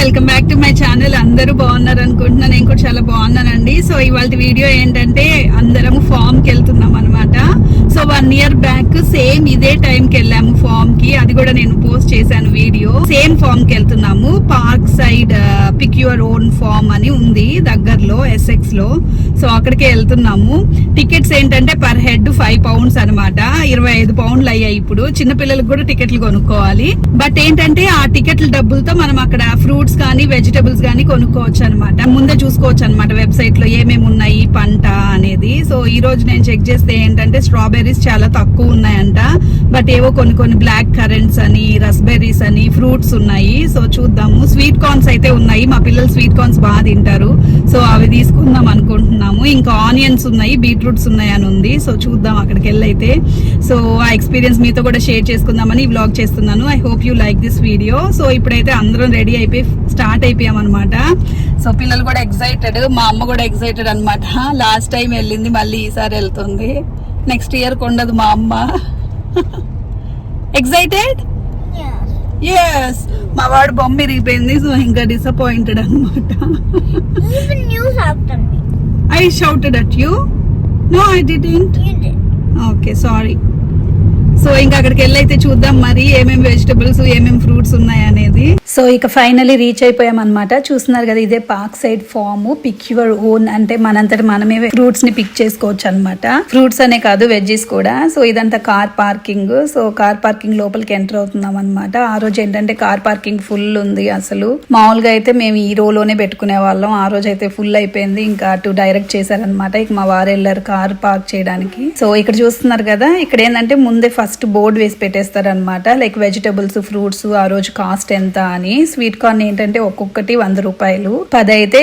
Welcome back to my channel. అందరూ బాగున్నారు అనుకుంటున్నాను నేను కూడా చాలా బాగున్నానండి. సో ఇవాళ వీడియో ఏంటంటే అందరం ఫామ్కి వెళ్తున్నాం అనమాట so one year back same ఇదే టైం కి వెళ్ళాము ఫామ్కి అది కూడా నేను పోస్ట్ చేశాను వీడియో. సేమ్ ఫామ్కి వెళ్తున్నాము. Park side pick your own farm అని ఉంది దగ్గరలో ఎస్ఎక్స్లో సో అక్కడికి వెళ్తున్నాము. టికెట్స్ ఏంటంటే పర్ హెడ్ ఫైవ్ పౌండ్స్ అనమాట ఇరవై ఐదు పౌండ్లు అయ్యాయి ఇప్పుడు. చిన్న పిల్లలకు కూడా టికెట్లు కొనుక్కోవాలి. బట్ ఏంటంటే ఆ టికెట్ల డబ్బులతో మనం అక్కడ ఫ్రూట్స్ కానీ వెజిటబుల్స్ కానీ కొనుక్కోవచ్చు అనమాట ముందే చూసుకోవచ్చు అనమాట వెబ్సైట్లో ఏమేమి ఉన్నాయి పంట అనేది. సో ఈ రోజు నేను చెక్ చేస్తే ఏంటంటే స్ట్రాబెర్రీస్ చాలా తక్కువ ఉన్నాయంట. బట్ ఏవో కొన్ని కొన్ని బ్లాక్ కరెంట్స్ అని రస్బెర్రీస్ అని ఫ్రూట్స్ ఉన్నాయి. సో చూద్దాము. స్వీట్ కార్న్స్ అయితే ఉన్నాయి. మా పిల్లలు స్వీట్ కార్న్స్ బాగా తింటారు. సో అవి తీసుకుందాం అనుకుంటున్నాము. ఇంకా ఆనియన్స్ ఉన్నాయి బీట్రూట్స్ ఉన్నాయి అని ఉంది. సో చూద్దాం అక్కడికి వెళ్ళైతే. సో ఆ ఎక్స్పీరియన్స్ మీతో కూడా షేర్ చేసుకుందామని వ్లాగ్ చేస్తున్నాను. I hope you like this video so ఇప్పుడైతే అందరం రెడీ అయిపోయి స్టార్ట్ అయిపోయాం అనమాట సో పిల్లలు కూడా ఎక్సైటెడ్ మా అమ్మ కూడా ఎక్సైటెడ్ అనమాట లాస్ట్ టైం వెళ్ళింది మళ్ళీ ఈసారి వెళ్తుంది. నెక్స్ట్ ఇయర్ కొండదు మా అమ్మ. ఎక్సైటెడ్ ఎస్ మా వాడు బొమ్మ ఇరిగిపోయింది సో ఇంకా డిసప్పాయింటెడ్ అనమాట. I shouted at you no I didn't did. Okay sorry so ఇంకా అక్కడికి వెళ్ళైతే అయితే చూద్దాం మరి ఏమేమి వెజిటబుల్స్ ఏమేమి ఫ్రూట్స్ ఉన్నాయనేది సో ఇక ఫైనలీ రీచ్ అయిపోయాం అనమాట చూస్తున్నారు కదా ఇదే park side farm pick your own అంటే మనంతటి మనమే ఫ్రూట్స్ని పిక్ చేసుకోవచ్చు అనమాట ఫ్రూట్స్ అనే కాదు వెజ్జెస్ కూడా. సో ఇదంతా car parking so car parking లోపలికి ఎంటర్ అవుతున్నాం అనమాట ఆ రోజు ఏంటంటే కార్ పార్కింగ్ ఫుల్ ఉంది అసలు. మామూలుగా అయితే మేము ఈ రోలోనే పెట్టుకునే వాళ్ళం. ఆ రోజు అయితే ఫుల్ అయిపోయింది. ఇంకా అటు డైరెక్ట్ చేశారనమాట ఇక మా వారు వెళ్ళారు కార్ పార్క్ చేయడానికి. సో ఇక్కడ చూస్తున్నారు కదా ఇక్కడ ఏంటంటే ముందే ఫస్ట్ ఫస్ట్ బోర్డ్ వేసి పెట్టేస్తారనమాట లైక్ వెజిటబుల్స్ ఫ్రూట్స్ ఆ రోజు కాస్ట్ ఎంత అని. స్వీట్ కార్న్ ఏంటంటే ఒక్కొక్కటి వంద రూపాయలు. పది అయితే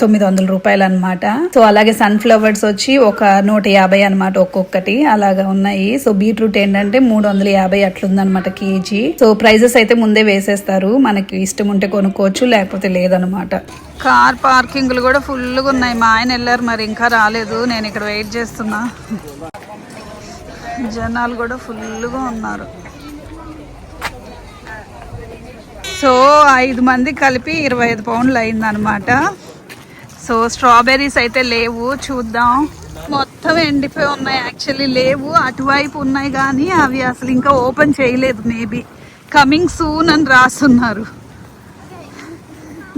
తొమ్మిది వందల రూపాయలు అనమాట సో అలాగే సన్ ఫ్లవర్స్ వచ్చి ఒక నూట యాభై అనమాట ఒక్కొక్కటి. అలాగా ఉన్నాయి. సో బీట్రూట్ ఏంటంటే మూడు వందల యాభై అట్లుందనమాట కేజీ. సో ప్రైజెస్ అయితే ముందే వేసేస్తారు. మనకి ఇష్టం ఉంటే కొనుక్కోవచ్చు లేకపోతే లేదనమాట కార్ పార్కింగ్లు కూడా ఫుల్గా ఉన్నాయి మా ఆయన వెళ్ళారు మరి ఇంకా రాలేదు. నేను ఇక్కడ వెయిట్ చేస్తున్నా. జనాలు కూడా ఫుల్గా ఉన్నారు. సో ఐదు మంది కలిపి ఇరవై ఐదు పౌండ్లు అయిందనమాట సో స్ట్రాబెర్రీస్ అయితే లేవు చూద్దాం. మొత్తం ఎండిపోయి ఉన్నాయి యాక్చువల్లీ లేవు. అటువైపు ఉన్నాయి కానీ అవి అసలు ఇంకా ఓపెన్ చేయలేదు మేబీ. కమింగ్ సూన్ అని రాస్తున్నారు.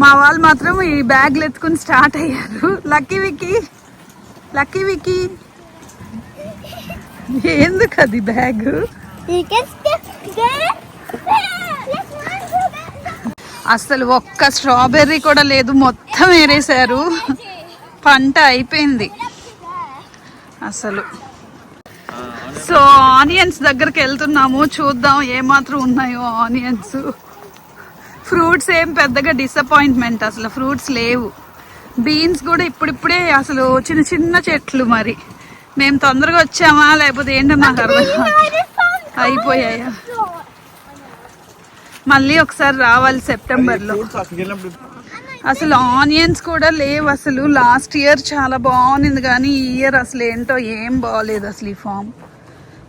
మా వాళ్ళు మాత్రం ఈ బ్యాగ్లు ఎత్తుకుని స్టార్ట్ అయ్యారు. లక్కీ విక్కీ లక్కీ విక్కీ ఎందుకు అది బ్యాగ్. అసలు ఒక్క స్ట్రాబెర్రీ కూడా లేదు మొత్తం ఏరేశారు. పంట అయిపోయింది. అసలు. సో ఆనియన్స్ దగ్గరికి వెళ్తున్నాము చూద్దాం ఏమాత్రం ఉన్నాయో ఆనియన్స్. ఫ్రూట్స్ ఏం పెద్దగా డిసప్పాయింట్మెంట్ అసలు ఫ్రూట్స్ లేవు. బీన్స్ కూడా ఇప్పుడిప్పుడే అసలు చిన్న చిన్న చెట్లు మరి. మేము తొందరగా వచ్చామా? లేకపోతే ఏంటో నాకు అర్థం. అయిపోయాయా? మళ్ళీ ఒకసారి రావాలి సెప్టెంబర్లో. అసలు ఆనియన్స్ కూడా లేవు అసలు. లాస్ట్ ఇయర్ చాలా బాగుంది కానీ ఈ ఇయర్ అసలు ఏంటో ఏం బాగలేదు అసలు ఈ ఫామ్.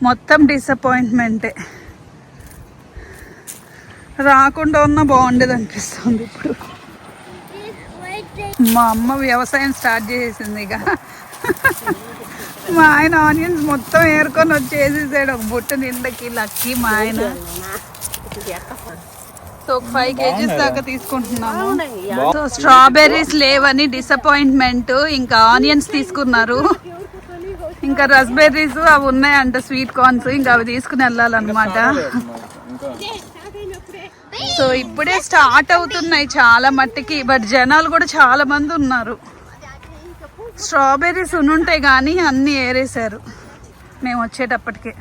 మొత్తం డిసప్పాయింట్మెంటే రాకుండా ఉన్నా బాగుండేది అనిపిస్తుంది ఇప్పుడు. మా అమ్మ వ్యవసాయం స్టార్ట్ చేసేసింది ఇక. మా ఆయన ఆనియన్స్ మొత్తం ఏరుకొని వచ్చేసేసాడు. ఒక బుట్ట నిండకి లక్కి మా ఆయన. సో ఒక ఫైవ్ కేజీస్ దాకా తీసుకుంటున్నాము. సో స్ట్రాబెర్రీస్ లేవని డిసప్పాయింట్మెంట్ ఇంకా ఆనియన్స్ తీసుకున్నారు. ఇంకా రస్బెర్రీస్ అవి ఉన్నాయంట స్వీట్ కార్న్స్ ఇంకా అవి తీసుకుని వెళ్ళాలన్నమాట. సో ఇప్పుడే స్టార్ట్ అవుతున్నాయి చాలా మట్టికి బట్ జనాలు కూడా చాలా మంది ఉన్నారు. స్ట్రాబెర్రీస్ ఉంటాయి కానీ అన్నీ ఏరేశారు. మేము వచ్చేటప్పటికే.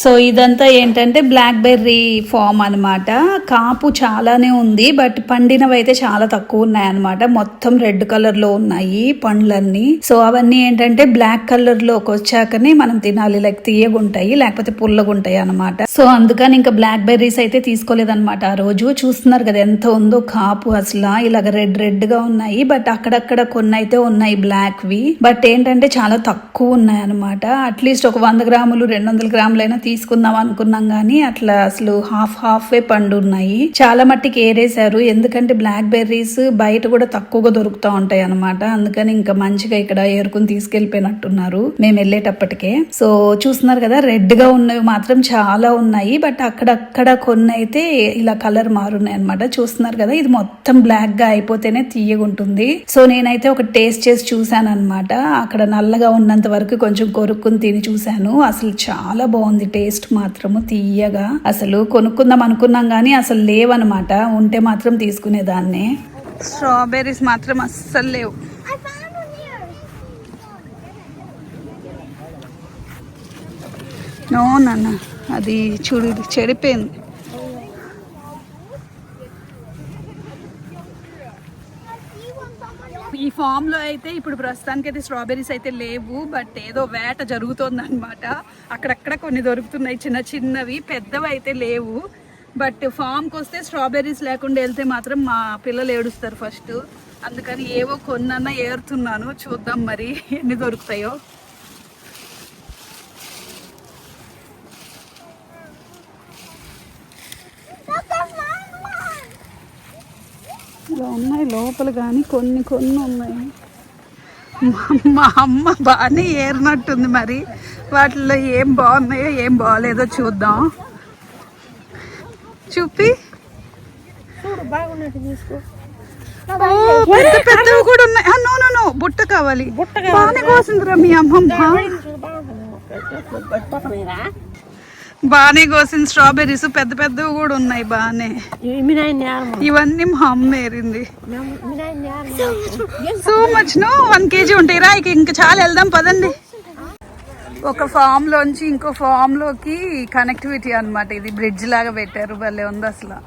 సో ఇదంతా ఏంటంటే బ్లాక్ బెర్రీ ఫామ్ అనమాట కాపు చాలానే ఉంది బట్ పండినవి అయితే చాలా తక్కువ ఉన్నాయి అనమాట మొత్తం రెడ్ కలర్లో ఉన్నాయి పండ్లన్నీ. సో అవన్నీ ఏంటంటే బ్లాక్ కలర్లోకి వచ్చాకనే మనం తినాలి. లైక్ తీయగుంటాయి లేకపోతే పుల్లగుంటాయి అనమాట సో అందుకని ఇంకా బ్లాక్ బెర్రీస్ అయితే తీసుకోలేదన్నమాట. ఆ రోజు చూస్తున్నారు కదా ఎంత ఉందో కాపు అసలు. ఇలాగ రెడ్ రెడ్గా ఉన్నాయి బట్ అక్కడక్కడ కొన్ని అయితే ఉన్నాయి బ్లాక్ వి. బట్ ఏంటంటే చాలా తక్కువ ఉన్నాయి అనమాట అట్లీస్ట్ ఒక వంద గ్రాములు రెండు వందల గ్రాములైనా తీసుకుందాం అనుకున్నాం కానీ అట్లా అసలు హాఫ్ హాఫ్ వే పండు ఉన్నాయి చాలా మట్టికి ఏరేశారు. ఎందుకంటే బ్లాక్ బెర్రీస్ బయట కూడా తక్కువగా దొరుకుతూ ఉంటాయి అనమాట అందుకని ఇంకా మంచిగా ఇక్కడ ఏరుకుని తీసుకెళ్ళిపోయినట్టున్నారు మేము వెళ్ళేటప్పటికే. సో చూస్తున్నారు కదా రెడ్గా ఉన్నవి మాత్రం చాలా ఉన్నాయి. బట్ అక్కడక్కడ కొన్ని అయితే ఇలా కలర్ మారున్నాయి అనమాట చూస్తున్నారు కదా ఇది మొత్తం బ్లాక్గా అయిపోతేనే తీయగుంటుంది సో నేనైతే ఒక టేస్ట్ చేసి చూసాను అనమాట అక్కడ నల్లగా ఉన్నంత వరకు కొంచెం కొరుక్కుని తిని చూశాను. అసలు చాలా బాగుంది టేస్ట్ మాత్రము తీయగా అసలు కొనుక్కుందాం అనుకున్నాం కానీ అసలు లేవనమాట. ఉంటే మాత్రం తీసుకునేదాన్నే స్ట్రాబెర్రీస్ మాత్రం అస్సలు లేవు. నో నాన్న అది చూడు చెడిపోయింది. ఫామ్లో ఫామ్లో అయితే ఇప్పుడు ప్రస్తుతానికి అయితే స్ట్రాబెర్రీస్ అయితే లేవు బట్ ఏదో వేట జరుగుతోందనమాట అక్కడక్కడ కొన్ని దొరుకుతున్నాయి చిన్న చిన్నవి పెద్దవి అయితే లేవు. బట్ ఫామ్కి వస్తే స్ట్రాబెర్రీస్ లేకుండా వెళ్తే మాత్రం మా పిల్లలు ఏడుస్తారు ఫస్ట్ అందుకని ఏవో కొన్నన్నా ఏరుతున్నాను చూద్దాం మరి ఎన్ని దొరుకుతాయో. ఇలా ఉన్నాయి. లోపల కానీ కొన్ని కొన్ని ఉన్నాయి. మా- అమ్మ బాగానే ఏరినట్టుంది మరి. వాటిలో ఏం బాగున్నాయో ఏం బాగాలేదో చూద్దాం. చూపి. పెద్ద పెద్దవి కూడా ఉన్నాయి. నో నో నో బుట్ట కావాలి. బాగానే కోసిందిరా మీ అమ్మమ్మ. బాగానే కోసింది స్ట్రాబెర్రీస్ పెద్ద పెద్దవి కూడా ఉన్నాయి బాగానే ఇవన్నీ మా అమ్మ ఏరింది. So much no one kg ఉంటాయి రా ఇక చాలా వెళ్దాం పదండి. ఒక ఫామ్ లోంచి ఇంకో ఫామ్లోకి కనెక్టివిటీ అన్నమాట. ఇది బ్రిడ్జ్ లాగా పెట్టారు భలే ఉంది అసలు.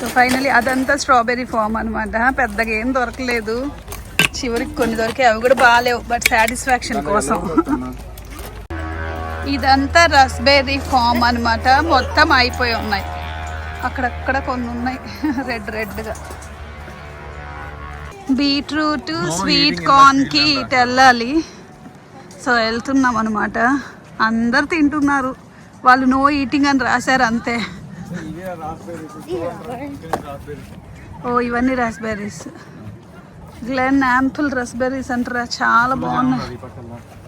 సో ఫైనలీ అదంతా స్ట్రాబెర్రీ ఫామ్ అన్నమాట. పెద్దగా ఏం దొరకలేదు. చివరికి కొన్ని దొరికాయి. అవి కూడా బాగాలేవు బట్ సాటిస్ఫాక్షన్ కోసం. ఇదంతా రస్బెర్రీ ఫామ్ అన్నమాట. మొత్తం అయిపోయి ఉన్నాయి. అక్కడక్కడ కొన్ని ఉన్నాయి. రెడ్ రెడ్గా బీట్రూట్ స్వీట్ కార్న్కి ఇటు వెళ్ళాలి సో వెళ్తున్నాం అనమాట అందరు తింటున్నారు. వాళ్ళు నో ఈటింగ్ అని రాశారు అంతే. ఓ ఇవన్నీ రాస్బెర్రీస్ గ్లెన్ యాంపుల్ రస్బెర్రీస్ అంటారా చాలా బాగున్నాయి.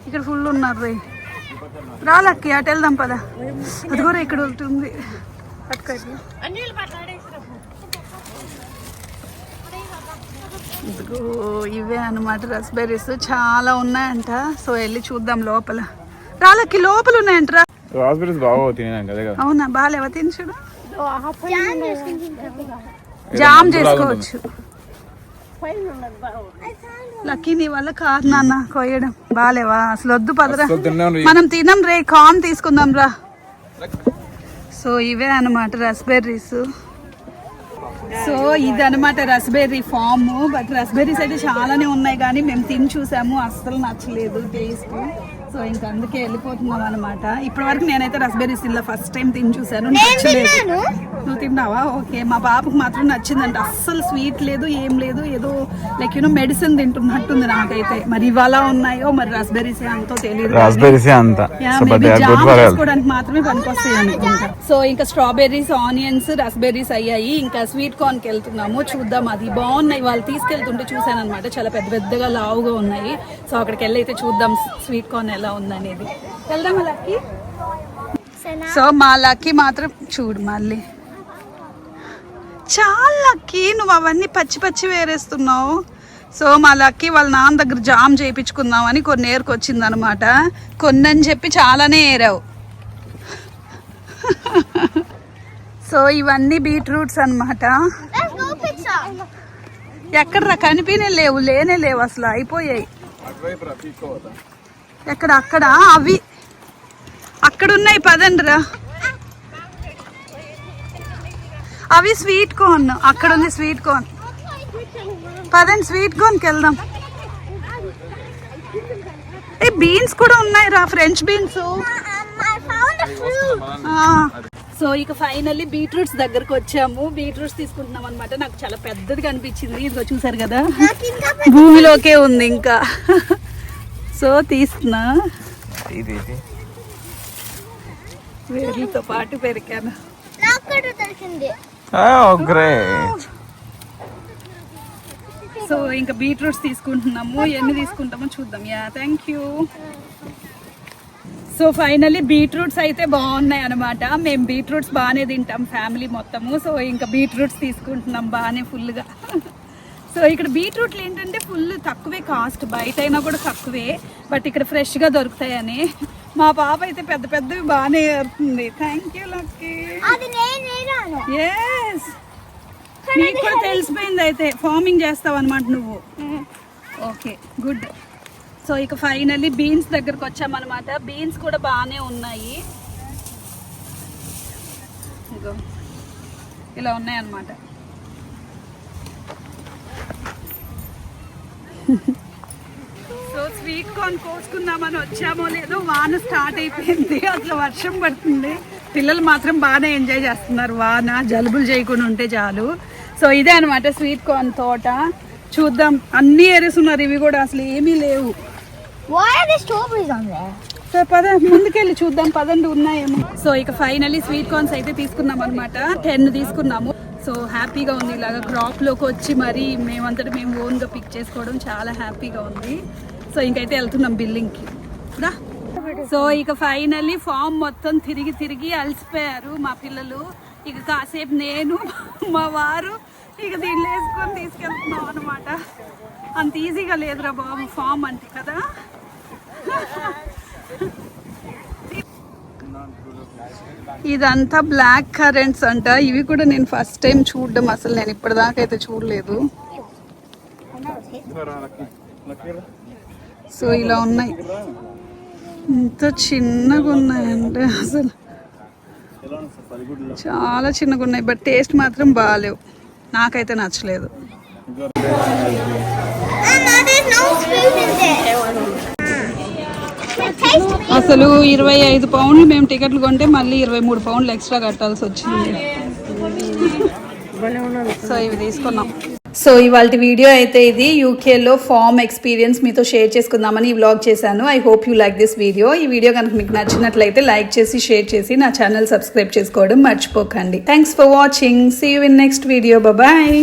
ఇక్కడ ఫుల్ ఉన్నారు రే. రాలక్కి అటు వెళ్దాం పద. అది కూడా ఇక్కడ ఉంటుంది ఇదిగో ఇవే అన్నమాట రస్బెర్రీస్ చాలా ఉన్నాయంట. సో వెళ్ళి చూద్దాం లోపల. రాలక్కి లోపల ఉన్నాయంటరా? రాస్బెరీస్ బాగా తినేదాం కదా. అవునా? బాగాలేవా? తిని చూడు. జామ్ చేసుకోవచ్చు. లక్కీ నీ వల్ల కాదు నాన్న కొయ్యడం బాలేవా? అసలు వద్దు పదరా. మనం తినం రే కార్న్ తీసుకుందాం రా. సో ఇవే అన్నమాట రస్బెర్రీస్ సో ఇది అనమాట రస్బెర్రీ ఫామ్ బట్ రస్బెర్రీస్ అయితే చాలానే ఉన్నాయి కానీ మేము తిని చూసాము. అస్సలు నచ్చలేదు టేస్ట్ సో ఇంకా అందుకే వెళ్ళిపోతున్నాం అనమాట ఇప్పటి వరకు నేనైతే రస్బెర్రీస్ ఇలా ఫస్ట్ టైం తిని చూసాను నచ్చలేదు. నువ్వు తిన్నావా? ఓకే. మా బాబుకి మాత్రం నచ్చిందంట. అస్సలు స్వీట్ లేదు ఏం లేదు. ఏదో లైక్ యూనో మెడిసిన్ తింటున్నట్టుంది నాకైతే. మరి ఇవాళ ఉన్నాయో మరి రస్బెర్రీస్ అంతో తెలియదు రాస్బెరీస్ అంతా. చేసుకోవడానికి మాత్రమే పనికొస్తాయి అనుకుంటా. సో ఇంకా స్ట్రాబెర్రీస్ ఆనియన్స్ రస్బెర్రీస్ అయ్యాయి. ఇంకా స్వీట్ కార్న్కి వెళ్తున్నాము. చూద్దాం అది బాగున్నాయి. వాళ్ళు తీసుకెళ్తుంటే చూసాను అనమాట చాలా పెద్ద పెద్దగా లావుగా ఉన్నాయి. సో అక్కడికి వెళ్ళి అయితే చూద్దాం స్వీట్ కార్న్ ఎలా ఉందనేది. వెళ్దామా లక్కీ? సో మా లక్కీ మాత్రం చూడు మళ్ళీ. చాలా లక్కీ నువ్వు అవన్నీ పచ్చి పచ్చి వేరేస్తున్నావు. సో మా లక్కీ వాళ్ళ నాన్న దగ్గర జామ్ చేయించుకుందాం అని కొన్ని ఏరుకొచ్చింది అనమాట కొన్ని అని చెప్పి చాలానే ఏరావు. సో ఇవన్నీ బీట్రూట్స్ అన్నమాట. Let's go pick some. ఎక్కడ కనిపినే లేవు లేనే లేవు అసలు అయిపోయాయి. ఎక్కడ? అక్కడ? అవి. అక్కడ ఉన్నాయి పదండిరా. అవి స్వీట్ కార్న్. అక్కడ ఉంది స్వీట్ కార్న్. పదండి స్వీట్ కార్న్కి వెళ్దాం. ఏ బీన్స్ కూడా ఉన్నాయి రా ఫ్రెంచ్ బీన్స్. సో ఇక ఫైనల్లీ బీట్రూట్స్ దగ్గరకు వచ్చాము. బీట్రూట్స్ తీసుకుంటున్నాం అనమాట నాకు చాలా పెద్దది కనిపించింది. ఇదిగో చూసారు కదా? భూమిలోకే ఉంది ఇంకా. సో తీస్తున్నా. ఇది ఇది. వేర్లతో పాటు పెరికాను. సో ఇంకా బీట్రూట్స్ తీసుకుంటున్నాము. ఎన్ని తీసుకుంటామో చూద్దాం. Yeah thank you so finally beetroots అయితే బాగున్నాయి అనమాట మేము బీట్రూట్స్ బాగానే తింటాం ఫ్యామిలీ మొత్తము. సో ఇంకా బీట్రూట్స్ తీసుకుంటున్నాం బాగానే ఫుల్గా సో ఇక్కడ బీట్రూట్లు ఏంటంటే ఫుల్ తక్కువే కాస్ట్ బయట అయినా కూడా తక్కువే బట్ ఇక్కడ ఫ్రెష్గా దొరుకుతాయని. మా పాప అయితే పెద్ద పెద్దవి బాగానే ఏరుతుంది. థ్యాంక్ యూ లక్కీ ఎస్ నీకు కూడా తెలిసిపోయింది అయితే. ఫార్మింగ్ చేస్తావు అనమాట నువ్వు. ఓకే గుడ్ సో ఇక ఫైనల్లీ బీన్స్ దగ్గరకు వచ్చామన్నమాట. బీన్స్ కూడా బాగానే ఉన్నాయి. ఇలా ఉన్నాయన్నమాట. సో స్వీట్ కార్న్ కోసుకుందామని వచ్చామో లేదో వాన స్టార్ట్ అయిపోయింది. అసలు వర్షం పడుతుంది. పిల్లలు మాత్రం బాగానే ఎంజాయ్ చేస్తున్నారు. వాన జలుబులు చేయకుండా ఉంటే చాలు. సో ఇదే అనమాట స్వీట్ కార్న్ తోట. చూద్దాం. అన్ని ఏరియాస్ ఉన్నారు. ఇవి కూడా అసలు ఏమీ లేవు? సో పద ముందుకెళ్ళి చూద్దాం. పదండి ఉన్నాయేమో. సో ఇక ఫైనలీ స్వీట్ కార్న్స్ అయితే తీసుకున్నాం అనమాట టెన్ తీసుకున్నాము. సో హ్యాపీగా ఉంది. ఇలాగా క్రాప్లోకి వచ్చి మరి మేమంతటా మేము ఓన్గా పిక్ చేసుకోవడం చాలా హ్యాపీగా ఉంది. సో ఇంకైతే వెళ్తున్నాం బిల్లింగ్కి. రా. సో ఇక ఫైనల్లీ ఫామ్ మొత్తం తిరిగి తిరిగి అలసిపోయారు మా పిల్లలు. ఇక కాసేపు నేను మా వారు ఇక దీన్ని వేసుకొని తీసుకెళ్తున్నాం అనమాట అంత ఈజీగా లేదురా బాబు ఫామ్ అంటే కదా. ఇదంతా బ్లాక్ కరెంట్స్ అంట. ఇవి కూడా నేను ఫస్ట్ టైం చూడడం అసలు. నేను ఇప్పటిదాకా అయితే చూడలేదు. సో ఇలా ఉన్నాయి. ఇంత చిన్నగా ఉన్నాయంటే అసలు. చాలా చిన్నగా ఉన్నాయి. బట్ టేస్ట్ మాత్రం బాగాలేవు నాకైతే నచ్చలేదు. అసలు ఇరవై ఐదు పౌండ్లు మేము టికెట్లు కొంటే మళ్ళీ ఇరవై మూడు పౌండ్లు ఎక్స్ట్రా కట్టాల్సి వచ్చింది. సో ఇవి తీసుకున్నాం. సో ఇవాళ వీడియో అయితే ఇది. యూకేలో ఫామ్ ఎక్స్పీరియన్స్ మీతో షేర్ చేసుకుందామని ఈ వ్లాగ్ చేశాను. I hope you like this video ఈ వీడియో కనుక మీకు నచ్చినట్లయితే లైక్ చేసి షేర్ చేసి నా ఛానల్ సబ్స్క్రైబ్ చేసుకోవడం మర్చిపోకండి. Thanks for watching see you in next video bye